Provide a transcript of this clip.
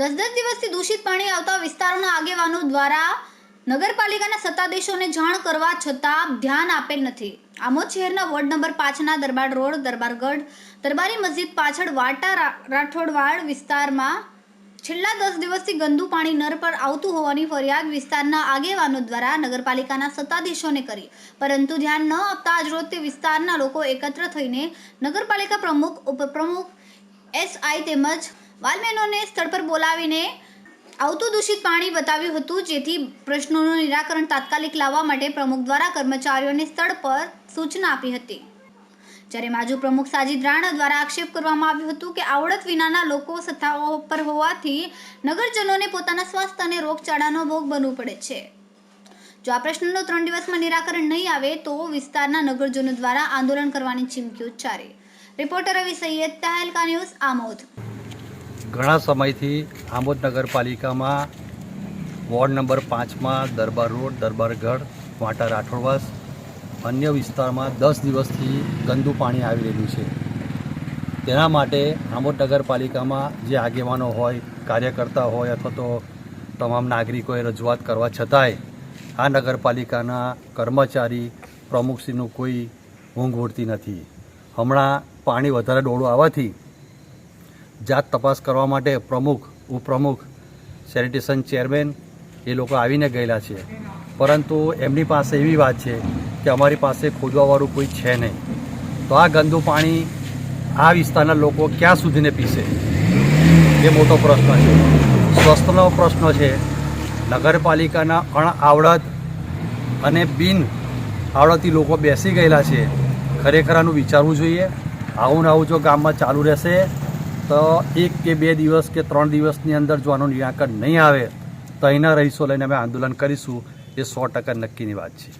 દસ દસ દિવસથી દૂષિત પાણી આવતા વિસ્તારોના આગેવાનો દ્વારા નગરપાલિકાના સત્તાધીશોને જાણ કરવા છતાં ધ્યાન આપેલ નથી. આમોદ શહેરના વોર્ડ નંબર પાંચના દરબાર રોડ દરબારગઢ દરબારી મસ્જિદ પાછળ વાટા રાઠોડવાડ વિસ્તારમાં છેલ્લા દસ દિવસથી ગંદુ પાણી નર પર આવતું હોવાની ફરિયાદ વિસ્તારના આગેવાનો દ્વારા નગરપાલિકાના સત્તાધીશોને કરી. પરંતુ ધ્યાન ન આપતા આજરોજ તે વિસ્તારના લોકો એકત્ર થઈને નગરપાલિકા પ્રમુખ, ઉપપ્રમુખ એસઆઈ તેમજ વાલમેનોને સ્થળ પર બોલાવીને આવતું દૂષિત પાણી બતાવ્યું હતું, જેથી પ્રશ્નોનું નિરાકરણ તાત્કાલિક લાવવા માટે પ્રમુખ દ્વારા કર્મચારીઓને સ્થળ પર સૂચના આપી હતી. જ્યારે માજુ પ્રમુખ સાજિદ રાણા દ્વારા આક્ષેપ કરવામાં આવ્યું હતું કે આવડત વિનાના લોકો સત્તાઓ પર હોવાથી નગરજનોને પોતાના સ્વાસ્થ્ય અને રોગચાળાનો ભોગ બનવું પડે છે. જો આ પ્રશ્નનો ત્રણ દિવસમાં નિરાકરણ નહીં આવે તો વિસ્તારના નગરજનો દ્વારા આંદોલન કરવાની ચીમકી ઉચ્ચારી. Reporter Ravi Saiyed Tehelka news Amod. ઘણા સમયથી આમોદ નગરપાલિકામાં વોર્ડ નંબર પાંચમાં દરબાર રોડ દરબારગઢ વાંટા રાઠોડવાસ, અન્ય વિસ્તારમાં દસ દિવસથી ગંદુ પાણી આવી રહ્યું છે. તેના માટે આમોદ નગરપાલિકામાં જે આગેવાનો હોય, કાર્યકર્તા હોય અથવા તો તમામ નાગરિકોએ રજૂઆત કરવા છતાંય આ નગરપાલિકાના કર્મચારી પ્રમુખશ્રીનું કોઈ ઊંઘ ઉડતી નથી. હમણાં પાણી વધારે ડોળું આવવાથી જાત તપાસ કરવા માટે પ્રમુખ, ઉપપ્રમુખ, સેનિટેશન ચેરમેન એ લોકો આવીને ગયેલા છે. પરંતુ એમની પાસે એવી વાત છે કે અમારી પાસે ખોદવાવાળું કોઈ છે નહીં. તો આ ગંદુ પાણી આ વિસ્તારના લોકો ક્યાં સુધીને પીશે? એ મોટો પ્રશ્ન છે. સ્વસ્થનો પ્રશ્ન છે. નગરપાલિકાના અણઆવડત અને બિન આવડતી લોકો બેસી ગયેલા છે. ખરેખર આનું વિચારવું જોઈએ. આવું આવું જો ગામમાં ચાલુ રહેશે, તો એક કે બે દિવસ કે ત્રણ દિવસની અંદર જો આનું નિરાકરણ નહીં આવે, તો અહીંના રહીશો લઈને અમે આંદોલન કરીશું. એ સો ટકા નક્કીની વાત છે.